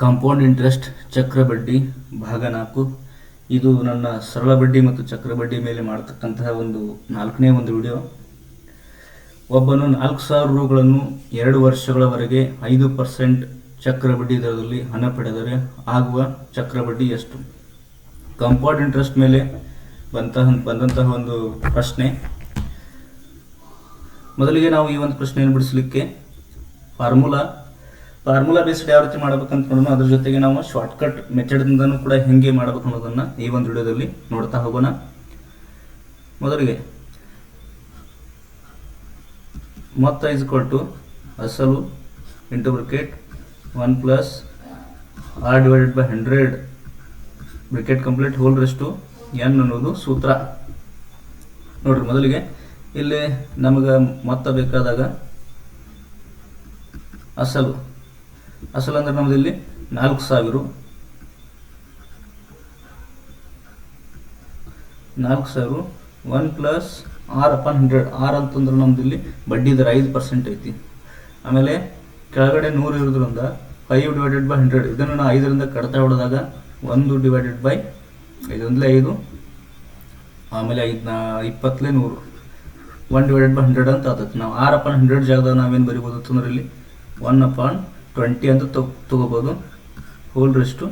Compound interest, ಚಕ್ರ ಬಡ್ಡಿ, ಭಾಗ ನಾಲ್ಕು. ಇದು ನನ್ನ ಸರಳ ಬಡ್ಡಿ ಮತ್ತು ಚಕ್ರ ಬಡ್ಡಿ ಮೇಲೆ ಮಾಡತಕ್ಕಂತಹ ಒಂದು ನಾಲ್ಕನೇ ಒಂದು ವಿಡಿಯೋ. ಒಬ್ಬನು ನಾಲ್ಕು ಸಾವಿರ ರೂಗಳನ್ನು ಎರಡು ವರ್ಷಗಳವರೆಗೆ ಐದು ಪರ್ಸೆಂಟ್ ಚಕ್ರ ಬಡ್ಡಿ ದರದಲ್ಲಿ ಹಣ ಪಡೆದರೆ ಆಗುವ ಚಕ್ರ ಬಡ್ಡಿ ಎಷ್ಟು? ಕಾಂಪೌಂಡ್ ಇಂಟ್ರೆಸ್ಟ್ ಮೇಲೆ ಬಂತಹ, ಬಂದಂತಹ ಒಂದು ಪ್ರಶ್ನೆ. ಮೊದಲಿಗೆ ನಾವು ಈ ಒಂದು ಪ್ರಶ್ನೆಯನ್ನು ಬಿಡಿಸಲಿಕ್ಕೆ ಫಾರ್ಮುಲಾ ಫಾರ್ಮುಲಾ ಬೇಸ್ಡ್ ಯಾವ ರೀತಿ ಅಂತ ನೋಡೋಣ. ಅದ್ರ ಜೊತೆಗೆ ನಾವು ಶಾರ್ಟ್ಕಟ್ ಮೆಥಡ್ದಿಂದನೂ ಕೂಡ ಹೆಂಗೆ ಮಾಡಬೇಕು ಅನ್ನೋದನ್ನ ಈ ಒಂದು ವಿಡಿಯೋದಲ್ಲಿ ನೋಡ್ತಾ ಹೋಗೋಣ. ಮೊದಲಿಗೆ ಮೊತ್ತ ಇಸ್ ಟು ಅಸಲು into bracket one plus R divided by hundred bracket complete whole rest N ಅನ್ನೋದು ಸೂತ್ರ. ನೋಡ್ರಿ, ಮೊದಲಿಗೆ ಇಲ್ಲಿ ನಮಗೆ ಮೊತ್ತ ಬೇಕಾದಾಗ ಅಸಲು ಅಸಲು ಅಂದ್ರೆ ನಮ್ದು ಇಲ್ಲಿ ನಾಲ್ಕು ಸಾವಿರ. ನಾಲ್ಕು ಸಾವಿರ, one plus R upon hundred. R ಅಂತಂದ್ರೆ ನಮ್ದು ಇಲ್ಲಿ ಬಡ್ಡಿ ದರ ಐದು ಪರ್ಸೆಂಟ್ ಐತಿ. ಆಮೇಲೆ ಕೆಳಗಡೆ ನೂರು ಇರೋದ್ರಿಂದ ಫೈವ್ ಡಿವೈಡೆಡ್ ಬೈ ಹಂಡ್ರೆಡ್ ಇದನ್ನು ನಾವು ಐದರಿಂದ ಕಡಿತ ಹೊಡೆದಾಗ ಒಂದು ಡಿವೈಡೆಡ್ ಬೈ ಐದೊಂದಲೇ ಐದು, ಆಮೇಲೆ ಐದು ನಾ ಇಪ್ಪತ್ತಲೇ ನೂರು. ಒನ್ ಡಿವೈಡೆಡ್ ಬೈ ಹಂಡ್ರೆಡ್ ಅಂತ ಆಗ್ತೈತಿ ನಾವು ಆರ್ ಅಪಾನ್ ಹಂಡ್ರೆಡ್ ಜಾಗದಾಗ ನಾವೇನು ಬರಿಬೋದು ಅಂತಂದ್ರೆ ಇಲ್ಲಿ ಒನ್ ಅಪಾನ್ ಟ್ವೆಂಟಿ ಅಂತ ತಗೋಬಹುದು ತಗೋಬೋದು. ಹೋಲ್ ರೆಸ್ಟು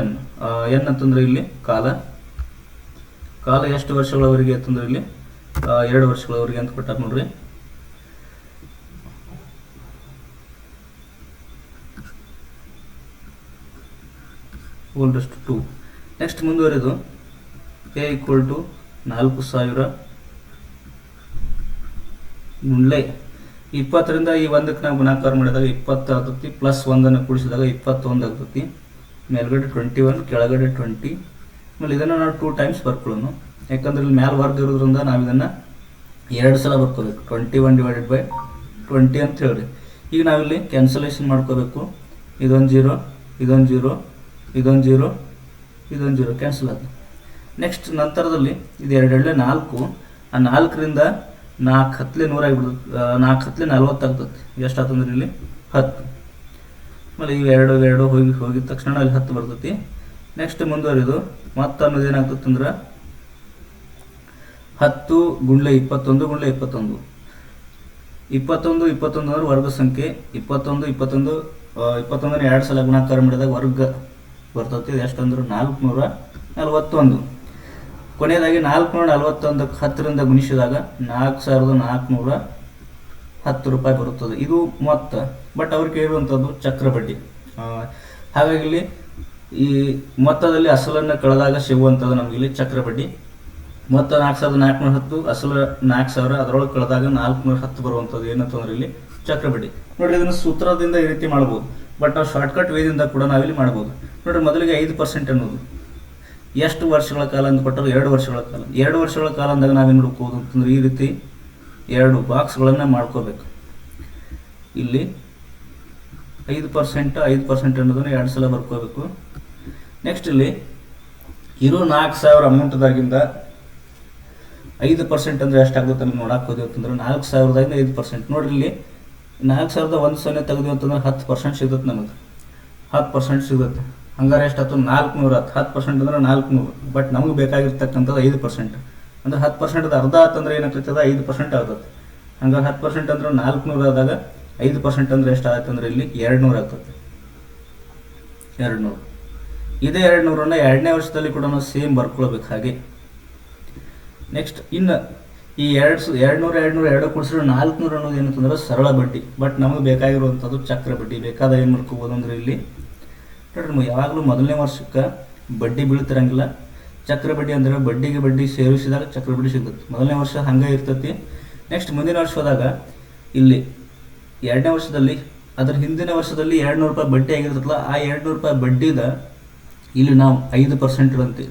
ಎನ್ ಎನ್ ಅಂತಂದ್ರೆ ಇಲ್ಲಿ ಕಾಲ. ಕಾಲ ಎಷ್ಟು ವರ್ಷಗಳವರೆಗೆ ಅಂತಂದ್ರೆ ಇಲ್ಲಿ ಎರಡು ವರ್ಷಗಳವರೆಗೆ ಅಂತ ಕೊಟ್ಟಾರ ನೋಡ್ರಿ. ರೆಸ್ಟ್ ಟು ನೆಕ್ಸ್ಟ್ ಮುಂದುವರೆದು. ಎ ಈಕ್ವಲ್ ಟು ನಾಲ್ಕು ಸಾವಿರ. ಗುಂಡ್ಲೆ ಇಪ್ಪತ್ತರಿಂದ ಈ ಒಂದಕ್ಕೆ ನಾವು ಗುಣಾಕಾರ ಮಾಡಿದಾಗ ಇಪ್ಪತ್ತು ಆಗ್ತೈತಿ ಪ್ಲಸ್ ಒಂದನ್ನು ಕೂಡಿಸಿದಾಗ ಇಪ್ಪತ್ತೊಂದು ಆಗ್ತೈತಿ. ಮೇಲ್ಗಡೆ ಟ್ವೆಂಟಿ ಒನ್ ಕೆಳಗಡೆ ಟ್ವೆಂಟಿ ಆಮೇಲೆ ಇದನ್ನು ನಾವು ಟೂ ಟೈಮ್ಸ್ ಬರ್ಕೊಳ್ಳೋಣ ಯಾಕಂದ್ರೆ ಇಲ್ಲಿ ಮ್ಯಾಲ ವರ್ಗ ಇರೋದ್ರಿಂದ ನಾವು ಇದನ್ನು ಎರಡು ಸಲ ಬರ್ಕೋಬೇಕು. Twenty one divided by twenty ಅಂತ ಹೇಳಿ ಈಗ ನಾವಿಲ್ಲಿ ಕ್ಯಾನ್ಸಲೇಷನ್ ಮಾಡ್ಕೋಬೇಕು. ಇದೊಂದು ಜೀರೋ ಇದೊಂದು ಜೀರೋ ಇದೊಂದು ಜೀರೋ ಇದೊಂದು ಜೀರೋ ಕ್ಯಾನ್ಸಲ್ ಆಯ್ತು ನೆಕ್ಸ್ಟ್ ನಂತರದಲ್ಲಿ ಇದು ಎರಡೆರಡೇ ನಾಲ್ಕು. ಆ ನಾಲ್ಕರಿಂದ ನಾಲ್ಕು ಹತ್ತಲೆ ನೂರಾಗಿಬಿಡ್ತದೆ. ನಾಲ್ಕು ಹತ್ತಲೆ ನಲ್ವತ್ತು ಆಗ್ತದೆ. ಎಷ್ಟು ಆತಂದ್ರೆ ಇಲ್ಲಿ? ಹತ್ತು. ಆಮೇಲೆ ಇವು ಎರಡು ಎರಡು ಹೋಗಿ ಹೋಗಿದ ತಕ್ಷಣ ಅಲ್ಲಿ ಹತ್ತು ಬರ್ತೈತಿ. ನೆಕ್ಸ್ಟ್ ಮುಂದುವರಿದು ಮತ್ತೆ ಅನ್ನೋದು ಏನಾಗ್ತದೆ ಅಂದ್ರೆ ಹತ್ತು ಗುಂಡ್ಲೆ ಇಪ್ಪತ್ತೊಂದು ಗುಂಡ್ಲೆ ಇಪ್ಪತ್ತೊಂದು. ಇಪ್ಪತ್ತೊಂದು ಇಪ್ಪತ್ತೊಂದು ಅಂದ್ರೆ ವರ್ಗ ಸಂಖ್ಯೆ. ಇಪ್ಪತ್ತೊಂದು ಇಪ್ಪತ್ತೊಂದು ಆ, ಇಪ್ಪತ್ತೊಂದನ್ನ ಎರಡು ಸಲ ಗುಣಾಕಾರ ಮಾಡಿದಾಗ ವರ್ಗ ಬರ್ತೈತಿ. ಎಷ್ಟಂದ್ರೆ? ನಾಲ್ಕುನೂರ ನಲವತ್ತೊಂದು. ಕೊನೆಯದಾಗಿ ನಾಲ್ಕುನೂರ ನಲವತ್ತೊಂದಕ್ಕೆ ಹತ್ತರಿಂದ ಗುಣಿಸಿದಾಗ ನಾಲ್ಕು ಸಾವಿರದ ನಾಲ್ಕುನೂರ ಹತ್ತು ರೂಪಾಯಿ ಬರುತ್ತದೆ. ಇದು ಮೊತ್ತ ಬಟ್ ಅವ್ರು ಕೇಳುವಂಥದ್ದು ಚಕ್ರ ಬಡ್ಡಿ. ಹಾಗಾಗಿ ಇಲ್ಲಿ ಈ ಮೊತ್ತದಲ್ಲಿ ಅಸಲನ್ನು ಕಳೆದಾಗ ಸಿಗುವಂಥದ್ದು ನಮಗೆ ಇಲ್ಲಿ ಚಕ್ರ ಬಡ್ಡಿ. ಮೊತ್ತ ನಾಲ್ಕು ಸಾವಿರದ ನಾಲ್ಕುನೂರ ಹತ್ತು, ಅಸಲ ನಾಲ್ಕು ಸಾವಿರ, ಅದರೊಳಗೆ ಕಳೆದಾಗ ನಾಲ್ಕುನೂರ ಹತ್ತು ಬರುವಂಥದ್ದು. ಏನಂತಂದ್ರೆ ಇಲ್ಲಿ ಚಕ್ರ ಬಡ್ಡಿ. ನೋಡ್ರಿ, ಇದನ್ನು ಸೂತ್ರದಿಂದ ಈ ರೀತಿ ಮಾಡ್ಬೋದು. ಬಟ್ ನಾವು ಶಾರ್ಟ್ಕಟ್ ವೇದಿಂದ ಕೂಡ ನಾವಿಲ್ಲಿ ಮಾಡ್ಬೋದು. ನೋಡ್ರಿ, ಮೊದಲಿಗೆ ಐದು ಪರ್ಸೆಂಟ್ ಅನ್ನೋದು ಎಷ್ಟು ವರ್ಷಗಳ ಕಾಲ ಅಂತ ಕೊಟ್ಟರು ಎರಡು ವರ್ಷಗಳ ಕಾಲ. ಎರಡು ವರ್ಷಗಳ ಕಾಲ ಅಂದಾಗ ನಾವೇನು ಹುಡುಕೋದು ಅಂತಂದ್ರೆ ಈ ರೀತಿ ಎರಡು ಬಾಕ್ಸ್ಗಳನ್ನು ಮಾಡ್ಕೋಬೇಕು. ಇಲ್ಲಿ ಐದು ಪರ್ಸೆಂಟ್ ಐದು ಪರ್ಸೆಂಟ್ ಅನ್ನೋದನ್ನು ಎರಡು ಸಲ ಬರ್ಕೋಬೇಕು. ನೆಕ್ಸ್ಟ್ ಇಲ್ಲಿ ಇರೋ ನಾಲ್ಕು ಸಾವಿರ ಅಮೌಂಟ್ದಾಗಿಂದ ಐದು ಪರ್ಸೆಂಟ್ ಅಂದರೆ ಎಷ್ಟಾಗುತ್ತೆ ಅಂತ ನೋಡಕ್ಕೆ ಹೋದ್ವಿ ಅಂತಂದ್ರೆ ನಾಲ್ಕು ಸಾವಿರದಾಗಿಂದ ಐದು ಪರ್ಸೆಂಟ್. ನೋಡ್ರಿ ಇಲ್ಲಿ ನಾಲ್ಕು ಸಾವಿರದ ಒಂದು ಸೊನ್ನೆ ತೆಗೆದ್ವಿ ಅಂತಂದ್ರೆ ಹತ್ತು ಪರ್ಸೆಂಟ್ ಸಿಗುತ್ತೆ ನಮಗೆ. ಹತ್ತು ಪರ್ಸೆಂಟ್ ಸಿಗುತ್ತೆ ಹಂಗಾರೆ ಎಷ್ಟಾಯ್ತು? ನಾಲ್ಕುನೂರ, ಹತ್ತು ಹತ್ತು ಪರ್ಸೆಂಟ್ ಅಂದ್ರೆ ನಾಲ್ಕುನೂರು. ಬಟ್ ನಮಗೆ ಬೇಕಾಗಿರ್ತಕ್ಕಂಥದ್ದು ಐದು ಪರ್ಸೆಂಟ್ ಅಂದ್ರೆ ಹತ್ತು ಪರ್ಸೆಂಟ್ ಅರ್ಧ ಆತಂದ್ರೆ ಏನಾಗ್ತದೆ ಐದು ಪರ್ಸೆಂಟ್ ಆಗ್ತದೆ ಹಂಗಾರೆ ಹತ್ತು ಪರ್ಸೆಂಟ್ ಅಂದ್ರೆ ನಾಲ್ಕುನೂರು ಆದಾಗ ಐದು ಪರ್ಸೆಂಟ್ ಅಂದ್ರೆ ಎಷ್ಟು ಅಂದ್ರೆ ಇಲ್ಲಿ ಎರಡು ನೂರು ಆಗ್ತದೆ ಎರಡು ನೂರು ಇದೇ ಎರಡು ನೂರನ್ನ ಎರಡನೇ ವರ್ಷದಲ್ಲಿ ಕೂಡ ನಾವು ಸೇಮ್ ಬರ್ಕೊಳ್ಬೇಕು ಹಾಗೆ. ನೆಕ್ಸ್ಟ್ ಇನ್ನು ಈ ಎರಡು ಸು ಎರಡು ನೂರು ಎರಡು ನೂರು ಎರಡು ಕೂಡಿಸಿದ್ರೆ ನಾಲ್ಕುನೂರು ಅನ್ನೋದು ಏನಂತಂದ್ರೆ ಸರಳ ಬಡ್ಡಿ. ಬಟ್ ನಮಗೆ ಬೇಕಾಗಿರುವಂಥದ್ದು ಚಕ್ರ ಬಡ್ಡಿ. ಬೇಕಾದ ಏನು ಮಾಡ್ಕೋಬೋದು ಅಂದ್ರೆ ಇಲ್ಲಿ ನೋಡ್ರಿ ಯಾವಾಗಲೂ ಮೊದಲನೇ ವರ್ಷಕ್ಕೆ ಬಡ್ಡಿ ಬೀಳ್ತಿರಂಗಿಲ್ಲ ಚಕ್ರ ಬಡ್ಡಿ ಅಂದ್ರೆ ಬಡ್ಡಿಗೆ ಬಡ್ಡಿ ಸೇರಿಸಿದಾಗ ಚಕ್ರ ಬಡ್ಡಿ ಸಿಗುತ್ತೆ ಮೊದಲನೇ ವರ್ಷ ಹಂಗೆ ಇರ್ತೈತಿ ನೆಕ್ಸ್ಟ್ ಮುಂದಿನ ವರ್ಷ ಹೋದಾಗ ಇಲ್ಲಿ ಎರಡನೇ ವರ್ಷದಲ್ಲಿ ಅದರ ಹಿಂದಿನ ವರ್ಷದಲ್ಲಿ ಎರಡು ನೂರು ರೂಪಾಯಿ ಬಡ್ಡಿ ಆಗಿರ್ತಲ್ಲ ಆ ಎರಡು ನೂರು ರೂಪಾಯಿ ಬಡ್ಡಿದ ಇಲ್ಲಿ ನಾವು ಐದು ಪರ್ಸೆಂಟ್ ಇರಂತೆ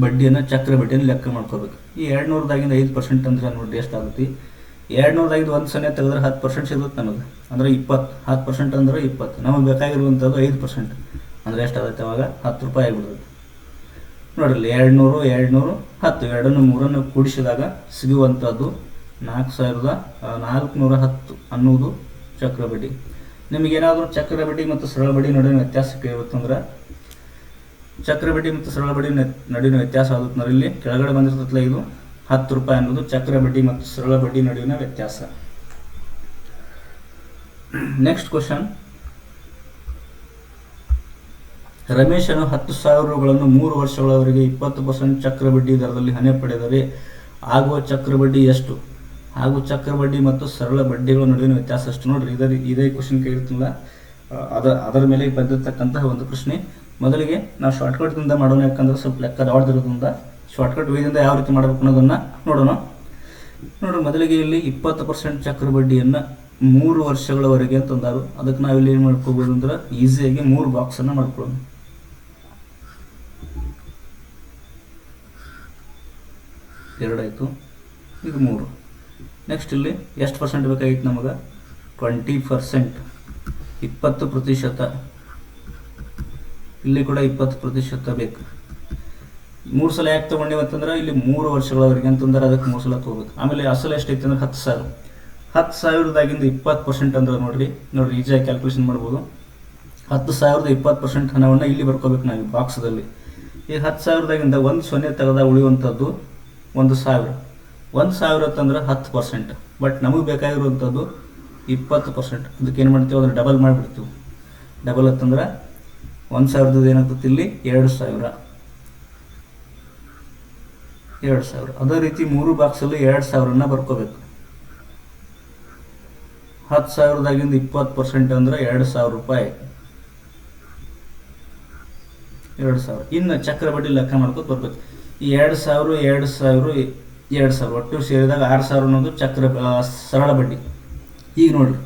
ಬಡ್ಡಿಯನ್ನು ಚಕ್ರ ಬಡ್ಡಿಯನ್ನು ಲೆಕ್ಕ ಮಾಡ್ಕೋಬೇಕು ಈ ಎರಡು ನೂರದಾಗಿಂದ ಐದು ಪರ್ಸೆಂಟ್ ಅಂದ್ರೆ ನೋಡ್ರಿ ಎಷ್ಟಾಗುತ್ತೆ ಎರಡು ನೂರದಾಗಿಂದ ಒಂದು ಸೊನ್ನೆ ತೆಗೆದ್ರೆ ಹತ್ತು ಪರ್ಸೆಂಟ್ ಸಿಗುತ್ತೆ ನಮಗೆ ಅಂದ್ರೆ ಇಪ್ಪತ್ತು ಹತ್ತು ಪರ್ಸೆಂಟ್ ಅಂದ್ರೆ ಇಪ್ಪತ್ತು ನಮಗೆ ಬೇಕಾಗಿರುವಂಥದ್ದು ಐದು ಪರ್ಸೆಂಟ್ ಅಂದರೆ ಎಷ್ಟಾಗುತ್ತೆ ಅವಾಗ? ಹತ್ತು ರೂಪಾಯಿ ಆಗಿಬಿಡುತ್ತೆ ನೋಡ್ರಿ ಎರಡು ನೂರು ಎರಡು ನೂರು ಹತ್ತು. ಎರಡನ್ನು ಮೂರನ್ನು ಕೂಡಿಸಿದಾಗ ಸಿಗುವಂಥದ್ದು ನಾಲ್ಕು ಸಾವಿರದ ನಾಲ್ಕುನೂರ ಹತ್ತು ಅನ್ನುವುದು ಚಕ್ರ ಬಡ್ಡಿ. ನಿಮಗೇನಾದರೂ ಚಕ್ರ ಬಡ್ಡಿ ಮತ್ತು ಸರಳ ಬಡ್ಡಿ ನಡುವಿನ ವ್ಯತ್ಯಾಸ ಕೇಳಿರುತ್ತಂದ್ರೆ ಚಕ್ರ ಬಡ್ಡಿ ಮತ್ತು ಸರಳ ಬಡ್ಡಿ ನಡುವಿನ ವ್ಯತ್ಯಾಸ ಆಗುತ್ತಂದ್ರೆ ಇಲ್ಲಿ ಕೆಳಗಡೆ ಬಂದಿರ್ತಲ್ಲ ಇದು, ಹತ್ತು ರೂಪಾಯಿ ಅನ್ನೋದು ಚಕ್ರ ಬಡ್ಡಿ ಮತ್ತು ಸರಳ ಬಡ್ಡಿ ನಡುವಿನ ವ್ಯತ್ಯಾಸ. ನೆಕ್ಸ್ಟ್ ಕ್ವಶನ್ ರಮೇಶನು ಹತ್ತು ಸಾವಿರ ರುಗಳನ್ನು ಮೂರು ವರ್ಷಗಳವರೆಗೆ ಇಪ್ಪತ್ತು ಪರ್ಸೆಂಟ್ ಚಕ್ರ ಬಡ್ಡಿ ದರದಲ್ಲಿ ಹಣೆ ಪಡೆದರೆ ಆಗುವ ಚಕ್ರಬಡ್ಡಿ ಎಷ್ಟು? ಹಾಗೂ ಚಕ್ರಬಡ್ಡಿ ಮತ್ತು ಸರಳ ಬಡ್ಡಿಗಳ ನಡುವಿನ ವ್ಯತ್ಯಾಸ ಎಷ್ಟು? ನೋಡ್ರಿ, ಇದೇ ಇದೇ ಕ್ವಶನ್ ಕೇಳಿರ್ತಿಲ್ಲ ಅದ ಅದರ ಮೇಲೆ ಬಂದಿರತಕ್ಕಂತಹ ಒಂದು ಪ್ರಶ್ನೆ. ಮೊದಲಿಗೆ ನಾವು ಶಾರ್ಟ್ಕಟ್ದಿಂದ ಮಾಡೋಣ, ಯಾಕಂದ್ರೆ ಸ್ವಲ್ಪ ಲೆಕ್ಕ ದೊಡ್ಡದಿರೋದ್ರಿಂದ ಶಾರ್ಟ್ಕಟ್ ವೇದಿಂದ ಯಾವ ರೀತಿ ಮಾಡಬೇಕು ಅನ್ನೋದನ್ನ ನೋಡೋಣ. ನೋಡ್ರಿ, ಮೊದಲಿಗೆ ಇಲ್ಲಿ ಇಪ್ಪತ್ತು ಪರ್ಸೆಂಟ್ ಚಕ್ರ ಬಡ್ಡಿಯನ್ನು ಮೂರು ವರ್ಷಗಳವರೆಗೆ ತಂದಾರು. ಅದಕ್ಕೆ ನಾವಿಲ್ಲಿ ಏನು ಮಾಡ್ಕೋಬೋದು ಅಂದ್ರೆ ಈಸಿಯಾಗಿ ಮೂರು ಬಾಕ್ಸನ್ನು ಮಾಡ್ಕೊಳ್ಳೋಣ. ಎರಡಾಯಿತು. ಇದು ಮೂರು. ನೆಕ್ಸ್ಟ್ ಇಲ್ಲಿ ಎಷ್ಟು ಪರ್ಸೆಂಟ್ ಬೇಕಾಗಿತ್ತು ನಮಗೆ? ಟ್ವೆಂಟಿ ಪರ್ಸೆಂಟ್ ಇಪ್ಪತ್ತು ಪ್ರತಿಶತ. ಇಲ್ಲಿ ಕೂಡ ಇಪ್ಪತ್ತು ಪ್ರತಿಶತ ಬೇಕು. ಮೂರು ಸಲ ಯಾಕೆ ತೊಗೊಂಡಿವಿ ಅಂತಂದ್ರೆ ಇಲ್ಲಿ ಮೂರು ವರ್ಷಗಳವರೆಗೆ ಅಂತಂದ್ರೆ ಅದಕ್ಕೆ ಮೂರು ಸಲ ತೊಗೋಬೇಕು. ಆಮೇಲೆ ಅಸಲು ಎಷ್ಟೈತೆ ಅಂದ್ರೆ ಹತ್ತು ಸಾವಿರ. ಹತ್ತು ಸಾವಿರದಾಗಿಂದ ಇಪ್ಪತ್ತು ಪರ್ಸೆಂಟ್ ಅಂದ್ರೆ ನೋಡಿರಿ, ನೋಡ್ರಿ ಈಜಿಯಾಗಿ ಕ್ಯಾಲ್ಕುಲೇಷನ್ ಮಾಡ್ಬೋದು. ಹತ್ತು ಸಾವಿರದ ಇಪ್ಪತ್ತು ಪರ್ಸೆಂಟ್ ಹಣವನ್ನು ಇಲ್ಲಿ ಬರ್ಕೋಬೇಕು ನಾವು ಬಾಕ್ಸದಲ್ಲಿ ಈಗ ಹತ್ತು ಸಾವಿರದಾಗಿಂದ ಒಂದು ಸೊನ್ನೆ ತೆಗೆದ ಉಳಿಯುವಂಥದ್ದು ಒಂದು ಸಾವಿರ. ಒಂದು ಸಾವಿರ ಅಂತಂದ್ರೆ ಹತ್ತು ಪರ್ಸೆಂಟ್ ಬಟ್ ನಮಗೆ ಬೇಕಾಗಿರುವಂಥದ್ದು ಇಪ್ಪತ್ತು ಪರ್ಸೆಂಟ್ ಅದಕ್ಕೆ ಏನು ಮಾಡ್ತೀವಿ? ಅದನ್ನು ಡಬಲ್ ಮಾಡಿಬಿಡ್ತೀವಿ. ಡಬಲ್ ಅಂತಂದ್ರೆ ಒಂದು ಸಾವಿರದ ಏನಾಗ್ತದೆ ಇಲ್ಲಿ? ಎರಡು ಸಾವಿರ. ಎರಡು ಸಾವಿರ. ಅದೇ ರೀತಿ ಮೂರು ಬಾಕ್ಸಲ್ಲಿ ಎರಡು ಸಾವಿರನ ಬರ್ಕೋಬೇಕು. ಹತ್ತು ಸಾವಿರದಾಗಿಂದ ಇಪ್ಪತ್ತು ಪರ್ಸೆಂಟ್ ಅಂದ್ರೆ ಎರಡು ಸಾವಿರ ರೂಪಾಯಿ. ಎರಡು ಸಾವಿರ. ಇನ್ನು ಚಕ್ರ ಬಡ್ಡಿ ಲೆಕ್ಕ ಮಾಡ್ಕೊತ ಬರ್ಬೇಕು. ಎರಡು ಸಾವಿರ ಎರಡು ಸಾವಿರ ಎರಡು ಸಾವಿರ. ಒಟ್ಟು ಸೇರಿದಾಗ ಆರು ಸಾವಿರ ಅನ್ನೋದು ಚಕ್ರ ಸರಳ ಬಡ್ಡಿ. ಈಗ ನೋಡ್ರಿ,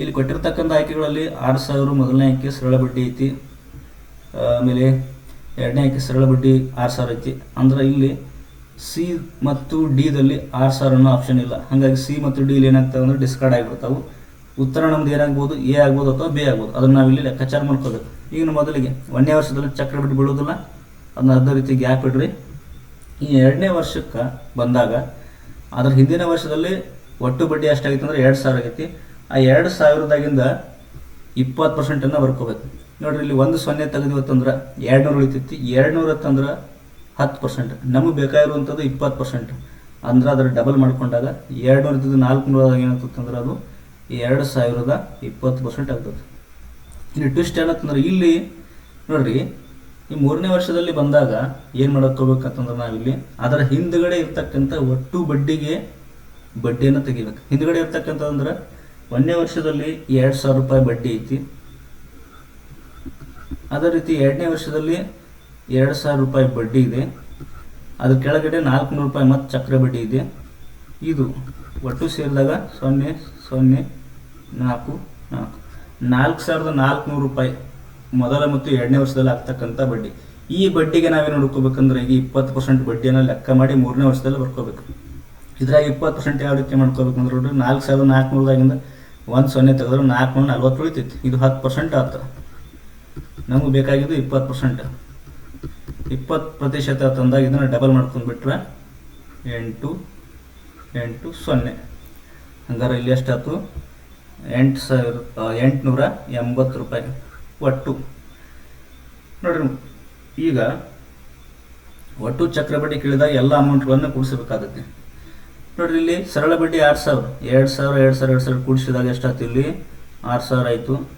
ಇಲ್ಲಿ ಕೊಟ್ಟಿರ್ತಕ್ಕಂಥ ಆಯ್ಕೆಗಳಲ್ಲಿ ಆರು ಸಾವಿರ ಮೊದಲನೇ ಆಯ್ಕೆ ಸರಳ ಬಡ್ಡಿ ಐತಿ. ಆಮೇಲೆ ಎರಡನೇ ಆಯ್ಕೆ ಸರಳ ಬಡ್ಡಿ ಆರು ಸಾವಿರ ಐತಿ. ಅಂದ್ರೆ ಇಲ್ಲಿ ಸಿ ಮತ್ತು ಡಿದಲ್ಲಿ ಆರು ಸಾವಿರ ಅನ್ನೋ ಆಪ್ಷನ್ ಇಲ್ಲ. ಹಾಗಾಗಿ ಸಿ ಮತ್ತು ಡಿ ಏನಾಗ್ತವೆ ಅಂದ್ರೆ ಡಿಸ್ಕಾರ್ಡ್ ಆಗಿಬಿಡ್ತಾವೆ. ಉತ್ತರ ನಮ್ದು ಏನಾಗ್ಬೋದು? ಎ ಆಗ್ಬೋದು ಅಥವಾ ಬಿ ಆಗ್ಬೋದು. ಅದನ್ನು ನಾವಿಲ್ಲಿ ಲೆಕ್ಕಾಚಾರ ಮಾಡ್ಕೋಬೇಕು. ಈಗ ಮೊದಲಿಗೆ ಒಂದೇ ವರ್ಷದಲ್ಲಿ ಚಕ್ರ ಬಡ್ಡಿ ಬೀಳೋದಿಲ್ಲ ಅದನ್ನ ಅದೇ ರೀತಿ ಗ್ಯಾಪ್ ಇಡ್ರಿ ಈ ಎರಡನೇ ವರ್ಷಕ್ಕೆ ಬಂದಾಗ, ಅದ್ರ ಹಿಂದಿನ ವರ್ಷದಲ್ಲಿ ಒಟ್ಟು ಬಡ್ಡಿ ಎಷ್ಟಾಗಿತ್ತು ಅಂದ್ರೆ ಎರಡು ಸಾವಿರ ಆಗೈತಿ. ಆ ಎರಡು ಸಾವಿರದಾಗಿಂದ ಇಪ್ಪತ್ತು ಪರ್ಸೆಂಟನ್ನು ಬರ್ಕೋಬೇಕು. ನೋಡ್ರಿ, ಇಲ್ಲಿ ಒಂದು ಸೊನ್ನೆ ತೆಗೆದಿವತ್ತಂದ್ರೆ ಎರಡು ನೂರು ಉಳಿತೈತಿ. ಎರಡು ನೂರು ಹತ್ತಂದ್ರೆ ಹತ್ತು ಪರ್ಸೆಂಟ್ ನಮಗೆ ಬೇಕಾಗಿರುವಂಥದ್ದು ಇಪ್ಪತ್ತು ಪರ್ಸೆಂಟ್ ಅಂದ್ರೆ ಅದರ ಡಬಲ್ ಮಾಡ್ಕೊಂಡಾಗ ಎರಡು ನೂರು ಇದ್ದದ್ದು ನಾಲ್ಕು ನೂರದಾಗ ಏನಾಗ್ತದೆ ಅಂದ್ರೆ ಅದು ಎರಡು ಸಾವಿರದ ಇಪ್ಪತ್ತು ಪರ್ಸೆಂಟ್ ಆಗ್ತದೆ ಇಲ್ಲಿ ಟ್ವಿಸ್ಟ್ ಏನಂತಂದ್ರೆ ಇಲ್ಲಿ ನೋಡ್ರಿ ಈ ಮೂರನೇ ವರ್ಷದಲ್ಲಿ ಬಂದಾಗ ಏನು ಹೋಗ್ಬೇಕಂತಂದ್ರೆ ನಾವಿಲ್ಲಿ ಅದರ ಹಿಂದ್ಗಡೆ ಇರ್ತಕ್ಕಂಥ ಒಟ್ಟು ಬಡ್ಡಿಗೆ ಬಡ್ಡಿಯನ್ನು ತೆಗಿಬೇಕು. ಹಿಂದ್ಗಡೆ ಇರ್ತಕ್ಕಂಥದ್ರೆ ಒಂದನೇ ವರ್ಷದಲ್ಲಿ ಎರಡು ಸಾವಿರ ರೂಪಾಯಿ ಬಡ್ಡಿ ಐತಿ. ಅದೇ ರೀತಿ ಎರಡನೇ ವರ್ಷದಲ್ಲಿ ಎರಡು ಸಾವಿರ ರೂಪಾಯಿ ಬಡ್ಡಿ ಇದೆ. ಅದ್ರ ಕೆಳಗಡೆ ನಾಲ್ಕುನೂರು ರೂಪಾಯಿ ಮತ್ತು ಚಕ್ರ ಬಡ್ಡಿ ಇದೆ. ಇದು ಒಟ್ಟು ಸೇರಿದಾಗ ಸೊನ್ನೆ ಸೊನ್ನೆ, ನಾಲ್ಕು ನಾಲ್ಕು. ನಾಲ್ಕು ಸಾವಿರದ ನಾಲ್ಕುನೂರು ರೂಪಾಯಿ ಮೊದಲ ಮತ್ತು ಎರಡನೇ ವರ್ಷದಲ್ಲಿ ಆಗ್ತಕ್ಕಂಥ ಬಡ್ಡಿ. ಈ ಬಡ್ಡಿಗೆ ನಾವೇನು ನೋಡ್ಕೋಬೇಕಂದ್ರೆ ಈಗ ಇಪ್ಪತ್ತು ಪರ್ಸೆಂಟ್ ಬಡ್ಡಿಯನ್ನು ಲೆಕ್ಕ ಮಾಡಿ ಮೂರನೇ ವರ್ಷದಲ್ಲಿ ಬರ್ಕೋಬೇಕು. ಇದ್ರಾಗ ಇಪ್ಪತ್ತು ಪರ್ಸೆಂಟ್ ಯಾವ ರೀತಿ ಮಾಡ್ಕೋಬೇಕು ಅಂದ್ರೆ ನೋಡ್ರಿ, ನಾಲ್ಕು ಸಾವಿರದ ನಾಲ್ಕುನೂರದಾಗಿಂದ ಒಂದು ಸೊನ್ನೆ ತೆಗೆದ್ರೆ ನಾಲ್ಕುನೂರ ನಲ್ವತ್ತು ಉಳಿತೈತಿ. ಇದು ಹತ್ತು ಪರ್ಸೆಂಟ್ ಆಯ್ತು ನಮಗೆ ಬೇಕಾಗಿದ್ದು ಇಪ್ಪತ್ತು ಪರ್ಸೆಂಟ್ ಇಪ್ಪತ್ತು ಪ್ರತಿಶತ ತಂದಾಗ ಇದನ್ನು ಡಬಲ್ ಮಾಡ್ಕೊಂಡ್ಬಿಟ್ರೆ ಎಂಟು ಎಂಟು ಸೊನ್ನೆ. ಹಂಗಾರೆ ಇಲ್ಲಿ ಎಷ್ಟಾಯ್ತು? ಎಂಟು ಸಾವಿರ ಎಂಟುನೂರ ಎಂಬತ್ತು ರೂಪಾಯಿ. ಒಟ್ಟು. ನೋಡ್ರಿ ಈಗ ಒಟ್ಟು ಚಕ್ರ ಬಡ್ಡಿ ಕೇಳಿದಾಗ ಎಲ್ಲ ಅಮೌಂಟ್ಗಳನ್ನು ಕೂಡಿಸಬೇಕಾಗುತ್ತೆ. ನೋಡ್ರಿ ಇಲ್ಲಿ ಸರಳ ಬಡ್ಡಿ ಆರು ಸಾವಿರ. ಎರಡು ಸಾವಿರ ಎರಡು ಸಾವಿರ ಎರಡು ಸಾವಿರ ಕೂಡಿಸಿದಾಗ ಎಷ್ಟಾಯ್ತು ಇಲ್ಲಿ? ಆರು ಸಾವಿರ ಆಯಿತು.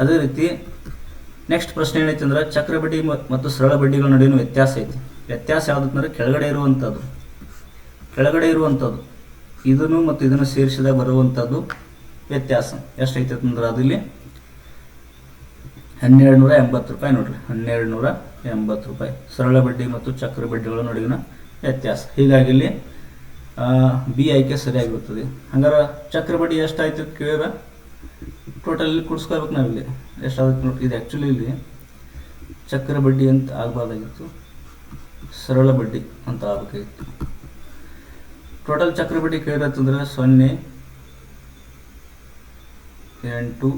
ಅದೇ ರೀತಿ ನೆಕ್ಸ್ಟ್ ಪ್ರಶ್ನೆ ಏನೈತೆ ಅಂದ್ರೆ ಚಕ್ರ ಬಡ್ಡಿ ಮತ್ತು ಸರಳ ಬಡ್ಡಿಗಳ ನಡುವಿನ ವ್ಯತ್ಯಾಸ ಐತಿ. ವ್ಯತ್ಯಾಸ ಯಾವುದಂದ್ರೆ ಕೆಳಗಡೆ ಇರುವಂಥದ್ದು. ಕೆಳಗಡೆ ಇರುವಂಥದ್ದು. ಇದನ್ನು ಮತ್ತು ಇದನ್ನು ಸೇರಿಸಿದಾಗ ಬರುವಂಥದ್ದು ವ್ಯತ್ಯಾಸ. ಎಷ್ಟೈತೆ ಅಂದ್ರೆ ಅದಿಲ್ಲಿ ಹನ್ನೆರಡು ನೂರ ಎಂಬತ್ತು ರೂಪಾಯಿ ನೋಡ್ರಿ. ಹನ್ನೆರಡು ನೂರ ಎಂಬತ್ತು ರೂಪಾಯಿ. ಸರಳ ಬಡ್ಡಿ ಮತ್ತು ಚಕ್ರ ಬಡ್ಡಿಗಳ ನಡುವಿನ ವ್ಯತ್ಯಾಸ. ಹೀಗಾಗಿ ಇಲ್ಲಿ ಬಿ ಆಯ್ಕೆ ಸರಿಯಾಗಿರುತ್ತದೆ. ಹಂಗಾರೆ ಚಕ್ರ ಬಡ್ಡಿ ಎಷ್ಟಾಯ್ತು ಕೇಳಿದ್ರೆ? ಟೋಟಲ್ ಇಲ್ಲಿ ಕೂಡಿಸ್ಕೋಬೇಕು ನಾವಿಲ್ಲಿ. ಎಷ್ಟಾಗುತ್ತೆ ನೋಡಿ ಇದು ಆ್ಯಕ್ಚುಲಿ ಇಲ್ಲಿ ಚಕ್ರ ಬಡ್ಡಿ ಅಂತ ಆಗಬಾರ್ದಾಗಿತ್ತು. ಸರಳ ಬಡ್ಡಿ ಅಂತ ಆಗಬೇಕಾಗಿತ್ತು. ಟೋಟಲ್ ಚಕ್ರ ಬಡ್ಡಿ ಕೇಳಿರತ್ತಂದ್ರೆ ಸೊನ್ನೆ ಎಂಟು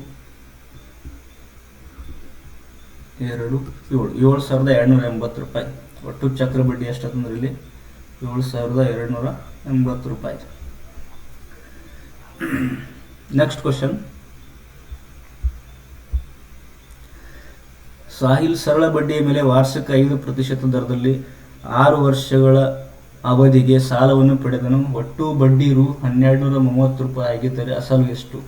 ಎರಡು, ಏಳು ಏಳು ಸಾವಿರದ ಎರಡುನೂರ ಎಂಬತ್ತು ರೂಪಾಯಿ. ಒಟ್ಟು ಚಕ್ರ ಬಡ್ಡಿ ಎಷ್ಟಂದ್ರೆ ಇಲ್ಲಿ? ಏಳು ಸಾವಿರದ ಎರಡುನೂರ ಎಂಬತ್ತು ರೂಪಾಯಿ. ನೆಕ್ಸ್ಟ್ ಕ್ವಶನ್ ಸಾಹಿಲ್ ಸರಳ ಬಡ್ಡಿಯ ಮೇಲೆ ವಾರ್ಷಿಕ ಐದು ಪ್ರತಿಶತ ದರದಲ್ಲಿ ಆರು ವರ್ಷಗಳ ಅವಧಿಗೆ ಸಾಲವನ್ನು ಪಡೆದನು. ಒಟ್ಟು ಬಡ್ಡಿ ರು ಹನ್ನೆರಡು ನೂರ ಮೂವತ್ತು ರೂಪಾಯಿ ಆಗಿದ್ದರೆ ಅಸಲು ಎಷ್ಟು?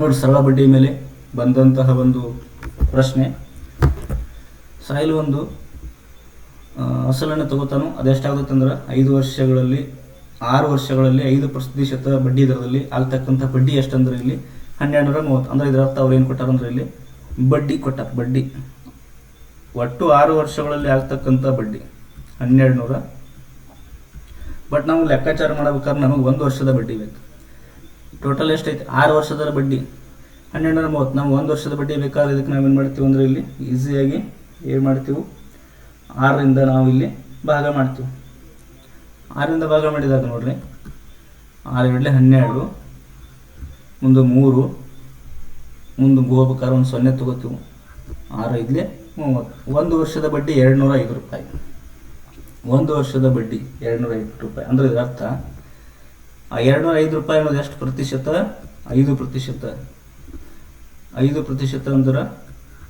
ನೋಡಿ, ಸರಳ ಬಡ್ಡಿಯ ಮೇಲೆ. ಬಂದಂತಹ ಒಂದು ಪ್ರಶ್ನೆ. ಸಾಹಿಲ್ ಒಂದು ಅಸಲನ್ನು ತಗೋತಾನು ಅದೆಷ್ಟಾಗುತ್ತಂದ್ರೆ ಐದು ವರ್ಷಗಳಲ್ಲಿ, ಆರು ವರ್ಷಗಳಲ್ಲಿ, ಐದು ಪ್ರತಿಶತ ಬಡ್ಡಿ ದರದಲ್ಲಿ, ಆಗ್ತಕ್ಕಂಥ ಬಡ್ಡಿ ಎಷ್ಟಂದ್ರೆ ಇಲ್ಲಿ ಹನ್ನೆರಡು ನೂರ ಮೂವತ್ತು. ಅಂದ್ರೆ ಇದರ ಅರ್ಥ ಅವ್ರು ಏನು ಕೊಟ್ಟಾರಂದ್ರೆ ಇಲ್ಲಿ ಬಡ್ಡಿ ಕೊಟ್ಟಾರ ಬಡ್ಡಿ. ಒಟ್ಟು ಆರು ವರ್ಷಗಳಲ್ಲಿ ಆಗ್ತಕ್ಕಂಥ ಬಡ್ಡಿ ಹನ್ನೆರಡು ನೂರ ಬಟ್ ನಾವು ಲೆಕ್ಕಾಚಾರ ಮಾಡ್ಬೇಕಾದ್ರೆ ನಮಗೆ ಒಂದು ವರ್ಷದ ಬಡ್ಡಿ ಬೇಕು. ಟೋಟಲ್ ಎಷ್ಟೈತೆ? ಆರು ವರ್ಷದ ಬಡ್ಡಿ. ಹನ್ನೆರಡು ನೂರ ಮೂವತ್ತು. ನಾವು ಒಂದು ವರ್ಷದ ಬಡ್ಡಿ ಬೇಕಾದ್ರೆ ಇದಕ್ಕೆ ನಾವೇನು ಮಾಡ್ತೀವಿ ಅಂದರೆ ಇಲ್ಲಿ ಈಸಿಯಾಗಿ ಏನು ಮಾಡ್ತೀವಿ? ಆರರಿಂದ ನಾವು ಇಲ್ಲಿ ಭಾಗ ಮಾಡ್ತೀವಿ. ಆರರಿಂದ ಭಾಗ ಮಾಡಿದಾಗ ನೋಡ್ರಿ, ಆರು ಎರಡಲೆ ಹನ್ನೆರಡು, ಒಂದು ಮೂರು ಮುಂದೆ ಗೋಪಕಾರ, ಒಂದು ಸೊನ್ನೆ ತಗೋತೀವಿ. ಆರು ಐದಲೆ ಮೂವತ್ತು. ಒಂದು ವರ್ಷದ ಬಡ್ಡಿ ಎರಡು ನೂರ ಐದು ರೂಪಾಯಿ. ಒಂದು ವರ್ಷದ ಬಡ್ಡಿ ಎರಡು ನೂರ ಐದು ರೂಪಾಯಿ. ಅಂದ್ರೆ ಇದರ ಅರ್ಥ ಆ ಎರಡು ನೂರ ಐದು ರೂಪಾಯಿ ಅನ್ನೋದು ಎಷ್ಟು ಪ್ರತಿಶತ? ಐದು ಪ್ರತಿಶತ. ಐದು ಪ್ರತಿಶತ ಅಂದ್ರೆ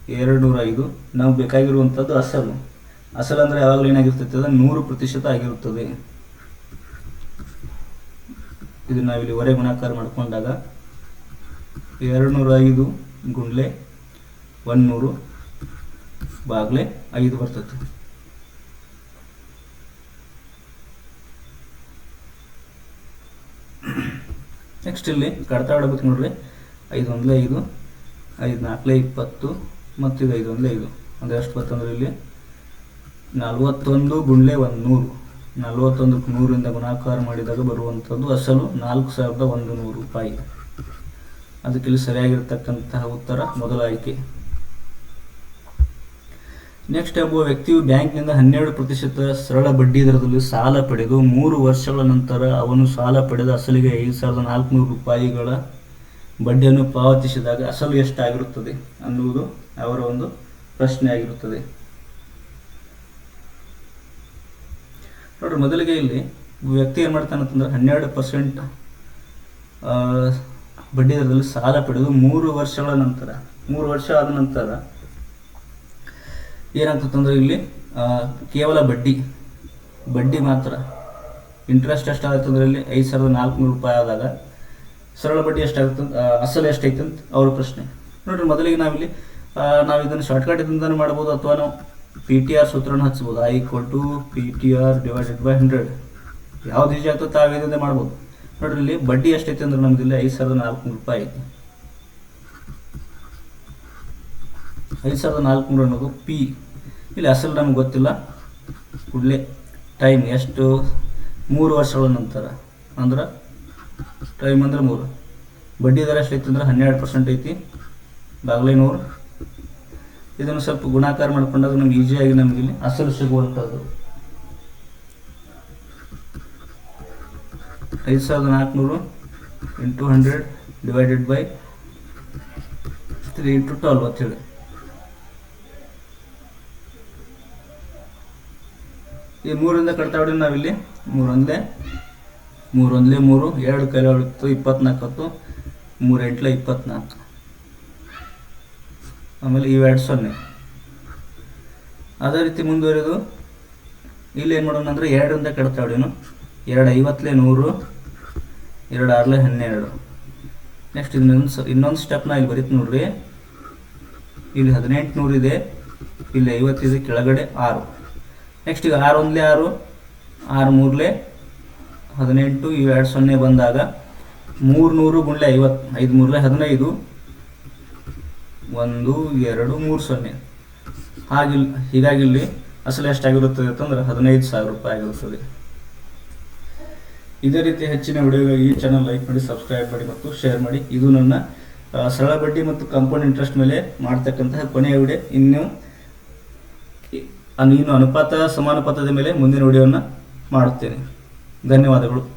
ಎರಡು ನೂರ ಐದು ನಾವು ಬೇಕಾಗಿರುವಂಥದ್ದು ಅಸಲು. ಅಸಲು ಅಂದರೆ ಯಾವಾಗಲೂ ಏನಾಗಿರ್ತೈತೆ ಅದು ನೂರು ಪ್ರತಿಶತ ಆಗಿರುತ್ತದೆ. ಇದು ನಾವಿಲ್ಲಿ ಹೊರೆ ಗುಣಾಕಾರ ಮಾಡ್ಕೊಂಡಾಗ ಎರಡು ನೂರ ಐದು ಗುಂಡ್ಲೆ ಒಂದು ನೂರು ಬಾಗ್ಲೆ ಐದು ಬರ್ತೈತೆ. ನೆಕ್ಸ್ಟ್ ಇಲ್ಲಿ ಕಡತ ಆಡಬೇಕು ನೋಡ್ರಿ. ಐದು ಒಂದಲೇ ಐದು. ಐದು ನಾಲ್ಕಲೇ ಇಪ್ಪತ್ತು ಮತ್ತು ಇದು ಐದು, ಒಂದಲೇ ಐದು. ಅಂದರೆ ಎಷ್ಟು ಬರ್ತಂದ್ರೆ ಇಲ್ಲಿ ನಲ್ವತ್ತೊಂದು ಗುಂಡ್ಲೆ ಒಂದು ನೂರು. ನಲ್ವತ್ತೊಂದಕ್ಕೆ ನೂರಿಂದ ಗುಣಾಕಾರ ಮಾಡಿದಾಗ ಬರುವಂಥದ್ದು ಅಸಲು ನಾಲ್ಕು ಸಾವಿರದ ಒಂದು ನೂರು ರೂಪಾಯಿ. ಅದಕ್ಕೆ ಇಲ್ಲಿ ಸರಿಯಾಗಿರ್ತಕ್ಕಂತಹ ಉತ್ತರ, ಮೊದಲ ಆಯ್ಕೆ. ನೆಕ್ಸ್ಟ್ ಒಬ್ಬ ವ್ಯಕ್ತಿಯು ಬ್ಯಾಂಕ್ನಿಂದ ಹನ್ನೆರಡು ಪ್ರತಿಶತ ಸರಳ ಬಡ್ಡಿ ದರದಲ್ಲಿ ಸಾಲ ಪಡೆದು ಮೂರು ವರ್ಷಗಳ ನಂತರ ಅವನು ಸಾಲ ಪಡೆದ ಅಸಲಿಗೆ ಐದು ಸಾವಿರದ ನಾಲ್ಕುನೂರು ರೂಪಾಯಿಗಳ ಬಡ್ಡಿಯನ್ನು ಪಾವತಿಸಿದಾಗ ಅಸಲು ಎಷ್ಟಾಗಿರುತ್ತದೆ ಅನ್ನುವುದು ಅವರ ಒಂದು ಪ್ರಶ್ನೆ ಆಗಿರುತ್ತದೆ ನೋಡ್ರಿ, ಮೊದಲಿಗೆ ಇಲ್ಲಿ ವ್ಯಕ್ತಿ ಏನು ಮಾಡ್ತಾನಂತಂದ್ರೆ ಹನ್ನೆರಡು ಪರ್ಸೆಂಟ್ ಬಡ್ಡಿ ದರದಲ್ಲಿ ಸಾಲ ಪಡೆದು ಮೂರು ವರ್ಷಗಳ ನಂತರ, ಮೂರು ವರ್ಷ ಆದ ನಂತರ ಏನಾಗ್ತದಂದ್ರೆ ಇಲ್ಲಿ ಕೇವಲ ಬಡ್ಡಿ ಬಡ್ಡಿ ಮಾತ್ರ. ಇಂಟ್ರೆಸ್ಟ್ ಎಷ್ಟಾಗುತ್ತೆ ಅಂದ್ರೆ ಇಲ್ಲಿ ಐದು ಸಾವಿರದ ನಾಲ್ಕುನೂರು ರೂಪಾಯಿ ಆದಾಗ ಸರಳ ಬಡ್ಡಿ ಎಷ್ಟಾಗುತ್ತೆ ಅಸಲು ಎಷ್ಟೈತೆ ಅಂತ ಅವ್ರ ಪ್ರಶ್ನೆ. ನೋಡ್ರಿ, ಮೊದಲಿಗೆ ನಾವಿಲ್ಲಿ ನಾವು ಇದನ್ನು ಶಾರ್ಟ್ಕಟ್ ಇಂದನೇ ಮಾಡ್ಬೋದು ಅಥವಾ ನಾವು ಪಿ ಟಿ ಆರ್ ಸೂತ್ರನ ಹಚ್ಬೋದು. I equal to P T R divided by hundred ಯಾವ್ದು ಈಜಿ ಆಗ್ತದೆ ತಾವು ಇದರಿಂದ ಮಾಡ್ಬೋದು. ನೋಡ್ರಿ, ಇಲ್ಲಿ ಬಡ್ಡಿ ಎಷ್ಟೈತೆ ಅಂದ್ರೆ ನಮ್ದು ಇಲ್ಲಿ ಐದು ಸಾವಿರದ ನಾಲ್ಕುನೂರು ರೂಪಾಯಿ ಐತಿ ಐದು ಸಾವಿರದ ನಾಲ್ಕುನೂರು ಅನ್ನೋದು ಪಿ ಇಲ್ಲಿ ಅಸಲು ನಮ್ಗೆ ಗೊತ್ತಿಲ್ಲ. ಕೂಡಲೇ ಟೈಮ್ ಎಷ್ಟು? ಮೂರು ವರ್ಷಗಳ ನಂತರ. ಅಂದ್ರೆ ಟೈಮ್ ಅಂದ್ರೆ ಮೂರು ಬಡ್ಡಿ ದರ ಎಷ್ಟೈತಿ ಅಂದ್ರೆ ಹನ್ನೆರಡು ಪರ್ಸೆಂಟ್ ಐತಿ. ಬಾಗ್ಲೇ ನೂರು ಇದನ್ನು ಸ್ವಲ್ಪ ಗುಣಾಕಾರ ಮಾಡ್ಕೊಂಡಾಗ ನಮ್ಗೆ ಈಸಿಯಾಗಿ ನಮ್ಗೆ ಇಲ್ಲಿ ಅಸಲು ಸಿಗುವಂಥದ್ದು. ಐದು ಸಾವಿರದ ನಾಲ್ಕುನೂರು into hundred divided by three into twelve ಅಂತೇಳಿ ಈ ಮೂರಿಂದ ಕಟ್ತಾ ಹೊಡಿ ನಾವಿಲ್ಲಿ. ಮೂರೊಂದಲೇ ಒಂದ್ಲೇ ಮೂರು, ಎರಡು ಕೈಲಿ ಹೊಡಿತು ಇಪ್ಪತ್ನಾಲ್ಕು ಹತ್ತು ಮೂರು ಎಂಟ್ಲೆ ಇಪ್ಪತ್ನಾಲ್ಕು. ಆಮೇಲೆ ಇವೆರಡು ಸೊನ್ನೆ. ಅದೇ ರೀತಿ ಮುಂದುವರೆದು, ಇಲ್ಲಿ ಏನು ಮಾಡೋಣ ಅಂದರೆ ಎರಡರಿಂದ ಕಟ್ತಾ ಹೊಡಿನು ಎರಡು ಐವತ್ತಲೆ ನೂರು, ಎರಡು ಆರ್ಲೆ ಹನ್ನೆರಡು. ನೆಕ್ಸ್ಟ್ ಇನ್ನೊಂದು ಇನ್ನೊಂದು ಸ್ಟೆಪ್ನ ಇಲ್ಲಿ ಬರೀತು ನೋಡ್ರಿ. ಇಲ್ಲಿ ಹದಿನೆಂಟು ನೂರು ಇದೆ, ಇಲ್ಲಿ ಐವತ್ತಿದೆ ಕೆಳಗಡೆ ಆರು. ನೆಕ್ಸ್ಟ್ ಈಗ ಆರು ಒಂದಲೇ ಆರು ಆರು ಮೂರಲೆ ಹದಿನೆಂಟು ಇವೆರಡು ಸೊನ್ನೆ ಬಂದಾಗ ಮೂರು ನೂರು ಗುಂಡ್ಲೆ ಐವತ್ತು ಐದು ಮೂರಲೆ ಹದಿನೈದು, ಒಂದು, ಎರಡು, ಮೂರು ಸೊನ್ನೆ. ಹಾಗಿಲ್, ಹೀಗಾಗಿಲ್ಲಿ ಅಸಲು ಎಷ್ಟಾಗಿರುತ್ತದೆ ಅಂತಂದ್ರೆ ಹದಿನೈದು ಸಾವಿರ ರೂಪಾಯಿ ಆಗಿರುತ್ತದೆ. ಇದೇ ರೀತಿ ಹೆಚ್ಚಿನ ವಿಡಿಯೋಗಾಗಿ ಈ ಚಾನಲ್ ಲೈಕ್ ಮಾಡಿ ಸಬ್ಸ್ಕ್ರೈಬ್ ಮಾಡಿ ಮತ್ತು ಶೇರ್ ಮಾಡಿ. ಇದು ನನ್ನ ಸರಳ ಬಡ್ಡಿ ಮತ್ತು ಕಾಂಪೌಂಡ್ ಇಂಟ್ರೆಸ್ಟ್ ಮೇಲೆ ಮಾಡ್ತಕ್ಕಂತಹ ಕೊನೆಯ ವಿಡಿಯೋ. ಇನ್ನು ಇನ್ನು ಅನುಪಾತ, ಸಮಾನುಪಾತದ ಮೇಲೆ ಮುಂದಿನ ವಿಡಿಯೋವನ್ನು ಮಾಡುತ್ತೇನೆ. ಧನ್ಯವಾದಗಳು.